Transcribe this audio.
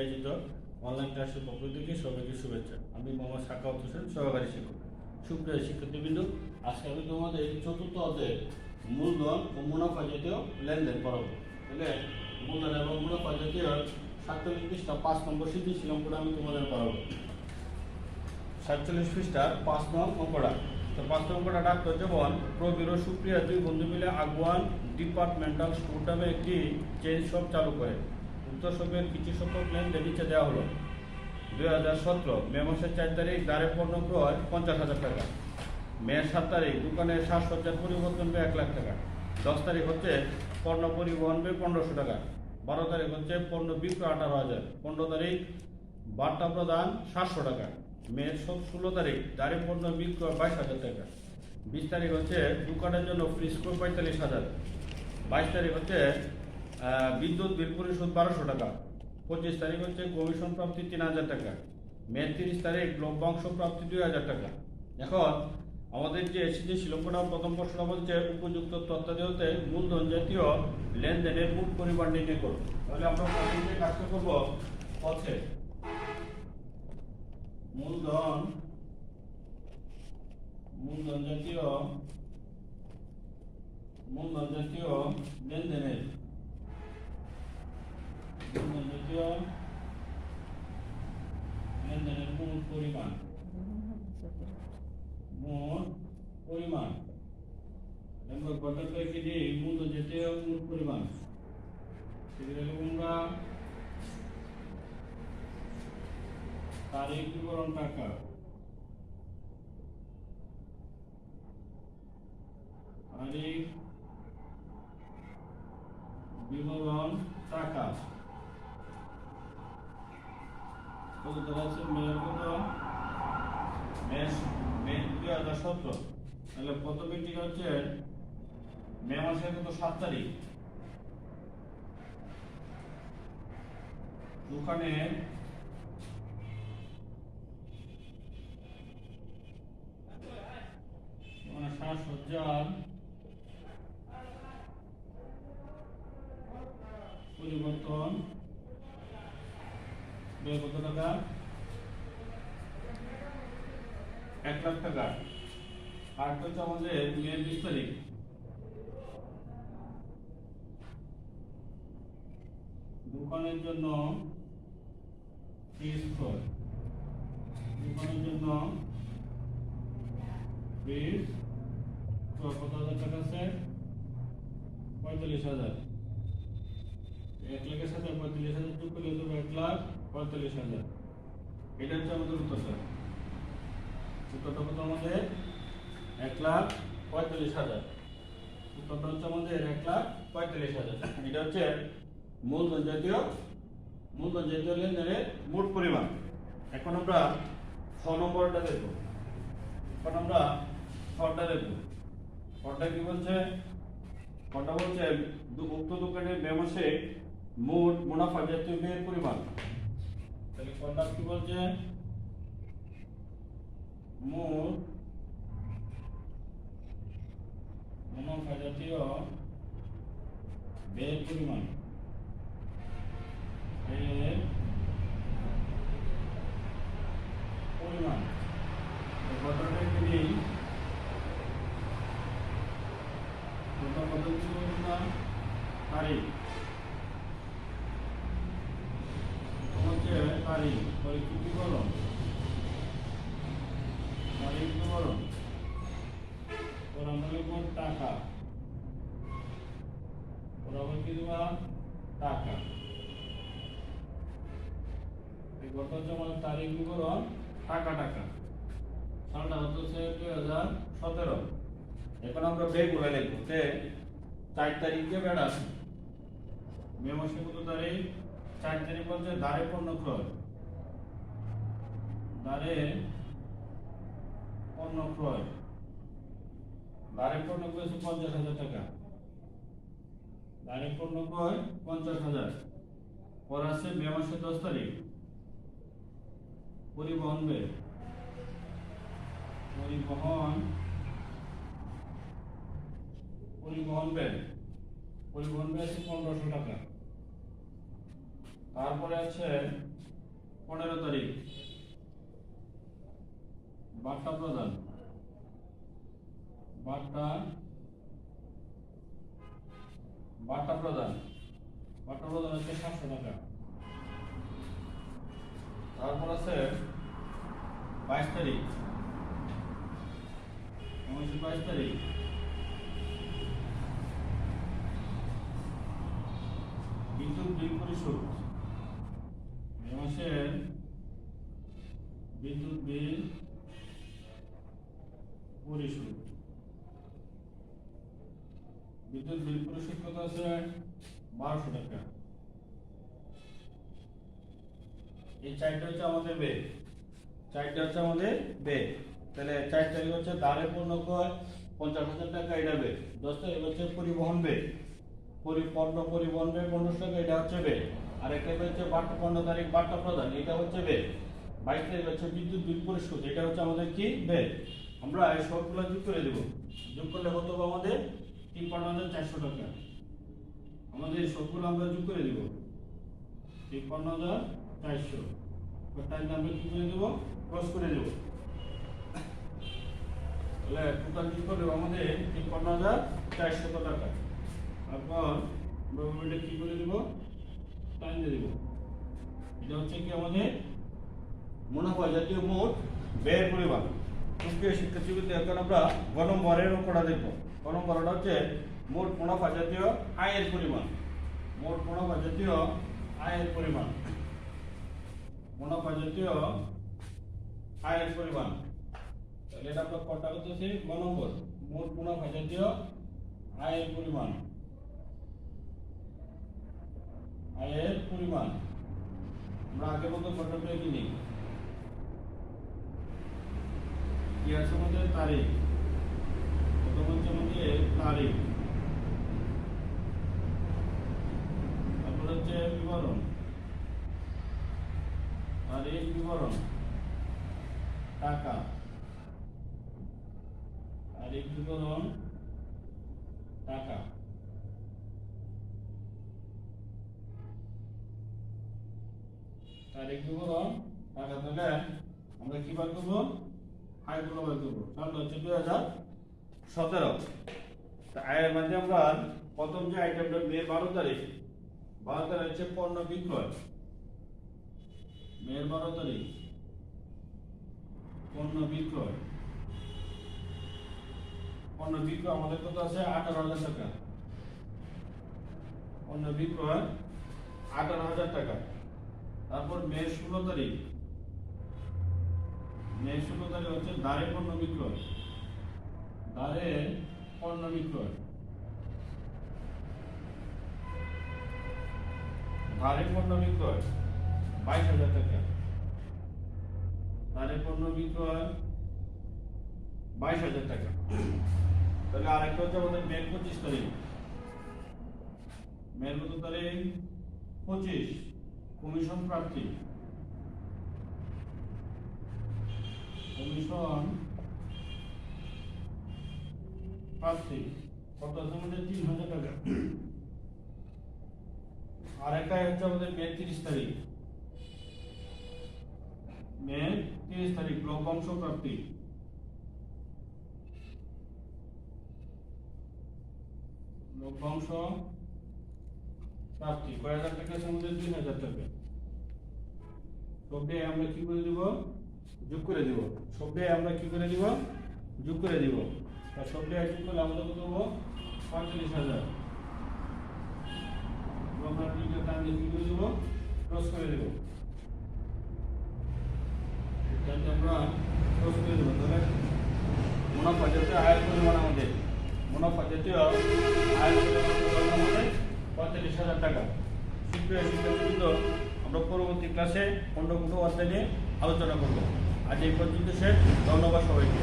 আয়োজিত অনলাইন ক্লাসের পক্ষ থেকে সবাইকে শুভেচ্ছা। আমি মোহাম্মদ সাকাউত হোসেন, সহকারী শিক্ষক। সুপ্রিয় শিক্ষার্থীবৃন্দ, আজকে আমি তোমাদের চতুর্থ মূলধন ও মুনাফা জাতীয় লেনদেন করাবো তাহলে মূলধন এবং মুনাফা জাতীয় সাতচল্লিশ পৃষ্ঠা পাঁচ নম্বর স্মৃতিশীল অঙ্কটা আমি তোমাদের করাবো সাতচল্লিশ পৃষ্ঠার পাঁচ নং অঙ্কটা। তো পাঁচ নং অঙ্কটা ডাক্তার যেমন, প্রবীর ও সুপ্রিয়া দুই বন্ধু মিলে আগুয়ান ডিপার্টমেন্টাল স্টোর নামে একটি চেইন শপ চালু করে। উক্ত শপের কিছু সংখ্যক লেনদেন নিচে দেওয়া হলো। দুই হাজার সতেরো, মে মাসের চার তারিখ দ্বারে পণ্য ক্রয় পঞ্চাশ হাজার টাকা। মে সাত তারিখ, দোকানের সাজসজ্জার পরিবর্তন ব্যয় এক লাখ টাকা। দশ তারিখ হচ্ছে পণ্য পরিবহন ব্যয় পনেরোশো টাকা। বারো তারিখ হচ্ছে পণ্য বিক্রয় আঠারো হাজার। পনেরো তারিখ, বার্তা প্রদান সাতশো টাকা। মে ষোলো তারিখ দাঁড়ি পণ্য বিক্রয় বাইশ হাজার টাকা। বিশ তারিখ হচ্ছে দোকানের জন্য ফ্রিজ পঁয়তাল্লিশ হাজার। বাইশ তারিখ হচ্ছে বিদ্যুৎ বিল পরিশোধ বারোশো টাকা। পঁচিশ তারিখ হচ্ছে কমিশন প্রাপ্তি তিন হাজার টাকা। মে তিরিশ তারিখ লভ্যাংশ প্রাপ্তি দুই হাজার টাকা। এখন আমাদের যে এসেছে শিলঙ্কটা প্রথম প্রশ্নটা বলছে, উপযুক্ত তথ্যাদিহতে মূলধন জাতীয় লেনদেনের মূল পরিমাণ নির্ণয় করুন। তাহলে আমরা প্রথম কাজটা করব পথে মূলধন মূলধন জাতীয় মূলধন জাতীয় লেনদেনের মূলধন জাতীয় লেনদেনের মূল পরিমাণ মোট পরিমাণ আমরা গঠন করেছি যে মূলধন জাতীয় মূল পরিমাণ সেগুলো হলো আমরা তারিখ বিবরণ টাকা তারিখ বিবরণ টাকা কত তারা আছে মেয়ের কত মে তাহলে হচ্ছে মে মাসের কত সাত তারিখ? দোকানে মানে সাজসজ্জার পরিবর্তন। কত টাকা? এক লাখ টাকা। আর হচ্ছে আমাদের মেয়ের বিশ তারিখ। দোকানের জন্য ফিস দোকানের জন্য ক্রয় কত হাজার টাকা আছে, পঁয়তাল্লিশ হাজার। এক লাখের সাথে পঁয়তাল্লিশ হাজার যোগ করলে এক লাখ পঁয়তাল্লিশ হাজার। এটা হচ্ছে আমাদের উত্তরটা উত্তরটা কত আমাদের এক লাখ পঁয়তাল্লিশ হাজার। উত্তরটা হচ্ছে আমাদের এক লাখ পঁয়তাল্লিশ হাজার। এটা হচ্ছে মূলধন জাতীয় মূলধন জাতীয় লেনদেনের মোট পরিমাণ। এখন আমরা ছ নম্বরটা দেখব। এখন আমরা ছটা দেখব। ছটা কি বলছে? ছটা বলছে উক্ত দোকানের ব্যবসে মোট মুনাফা জাতীয় ব্যয়ের পরিমাণ। তাহলে ছটা কি বলছে মোট জাতীয় ব্যয়ের পরিমাণ। ব্যয়ের পরিমাণ। তো কতটা কি নেই কত কত কি বললাম তারিখ তারিখ বিবরণ তারিখ বিবরণ ওর আমরা লিখব টাকা দেবা টাকা। হচ্ছে আমাদের তারিখ বিবরণ টাকা টাকা। সালটা হচ্ছে দুই হাজার সতেরো। এখন আমরা বেগুলো চার তারিখে বেড়া মে মাসে কত তারিখ, চার তারিখ বলছে দাঁড়ে পণ্য ক্রয়। দাঁড়ে পণ্য ক্রয়। দাঁড়ে পণ্য ক্রয় পঞ্চাশ হাজার টাকা। দাঁড়ে পণ্য ক্রয় পঞ্চাশ হাজার। পর আছে মে মাসের দশ তারিখ। পরিবহন ব্যয় পরিবহন পরিবহন ব্যয় পরিবহন ব্যয় আছে পনেরোশো টাকা। তারপরে আছে পনেরো তারিখ। বার্তা প্রদান। বার্তা বার্তা প্রদান বার্তা প্রদান হচ্ছে সাতশো টাকা। তারপর আছে বাইশ তারিখ। উনিশশো বাইশ তারিখ। বিদ্যুৎ বিল পরিশোধ। এ মাসের বিদ্যুৎ বিল পরিশোধ। পরিশোধ কত আছে বারোশো টাকা এই চারটা হচ্ছে আমাদের বে। চারটা হচ্ছে আমাদের বে। তাহলে চার তারিখ হচ্ছে দাঁড়ে পণ্য ক্রয় পঞ্চাশ হাজার টাকা এটা বে। দশ তারিখ হচ্ছে পরিবহন বে পণ্য পরিবহন বে পনেরোশো টাকা এটা হচ্ছে বে আর একটা হচ্ছে বার্তা পনেরো তারিখ বার্তা প্রদান এটা হচ্ছে বে? বাইশ তারিখ হচ্ছে বিদ্যুৎ বিল পরিশোধ এটা হচ্ছে আমাদের কি বে? আমরা সবগুলো যোগ করে দেবো যোগ করলে কত আমাদের তিপ্পান্ন হাজার চারশো টাকা। আমাদের সবগুলো আমরা যোগ করে দেবো। তিপ্পান্ন হাজার চারশো। টাইম আমরা কি করে দেবো? ক্রস করে দেবো। তাহলে টোটাল যোগ করলে আমাদের তিপ্পান্ন হাজার চারশো টাকা। তারপর আমরা কি করে দেবো? টাইম দিয়ে দেবো। এটা হচ্ছে কি আমাদের মুনাফা জাতীয় মোট ব্যয়ের পরিমাণ। সুপ্রিয় শিক্ষার্থীবৃন্দ এখন আমরা গ নম্বরের দেখব। গ নম্বরটা হচ্ছে মোট মুনাফা জাতীয় আয়ের পরিমাণ। মোট মুনাফা জাতীয় আয়ের পরিমাণ। মুনাফা জাতীয় আয়ের পরিমাণ। তাহলে এটা আমরা কটা করতেছি? গ নম্বর মোট মুনাফা জাতীয় আয়ের পরিমাণ। আয়ের পরিমাণ। আমরা আগের মতো কটা পেয়ে কিনি তারিখ। প্রথম হচ্ছে আমাদের তারিখ। তারপর হচ্ছে বিবরণ। তারিখ, বিবরণ। টাকা। তারিখ, বিবরণ। টাকা। তারিখ, বিবরণ। টাকা তাহলে আমরা কি বার করব? সতেরো। আয়ের মধ্যে আমরা প্রথম যে আইটেমটা মে বারো তারিখ বারো তারিখ হচ্ছে পণ্য বিক্রয়। মেয়ের বারো তারিখ। পণ্য বিক্রয়। পণ্য বিক্রয় আমাদের কত আছে? আঠারো হাজার টাকা। পণ্য বিক্রয় আঠারো হাজার টাকা। তারপর মে ষোলো তারিখ। ষোলো হচ্ছে দাঁড়ে পণ্য বিক্রয়। দাঁড়ে পণ্য বিক্রয়। ধারে পণ্য বিক্রয়, বাইশ হাজার টাকা। ধারে পণ্য বিক্রয়, বাইশ হাজার টাকা। তাহলে আরেকটা হচ্ছে আমাদের মে পঁচিশ তারিখ। মে কত তারিখ? পঁচিশ। কমিশন প্রার্থী কমিশন প্রার্থী কত আছে টাকা। আর একটা হচ্ছে আমাদের মে তিরিশ তারিখ। মে তিরিশ তারিখ লভ্যাংশ প্রাপ্তি। লভ্যাংশ প্রাপ্তি। কয় হাজার টাকা আছে আমাদের? দুই হাজার টাকা। সবটাই আমরা কি করে দিব? যোগ করে দিব। সবটাই আমরা কি করে দিব? যোগ করে দিব। আর সবটাই যোগ করলে আমাদের কত হব পঁয়তাল্লিশ হাজার। আমরা কি করে দিব? করে দিব। আমরা তাহলে জাতীয় আয়ের পরিমাণ আমাদের, মুনাফা জাতীয় আয়ের পঁয়তাল্লিশ হাজার টাকা। শিক্ষার্থীবৃন্দ আমরা পরবর্তী ক্লাসে অন্য কোনো অধ্যায় নিয়ে আলোচনা করব। আজ এই পর্যন্ত শেষ। ধন্যবাদ সবাইকে।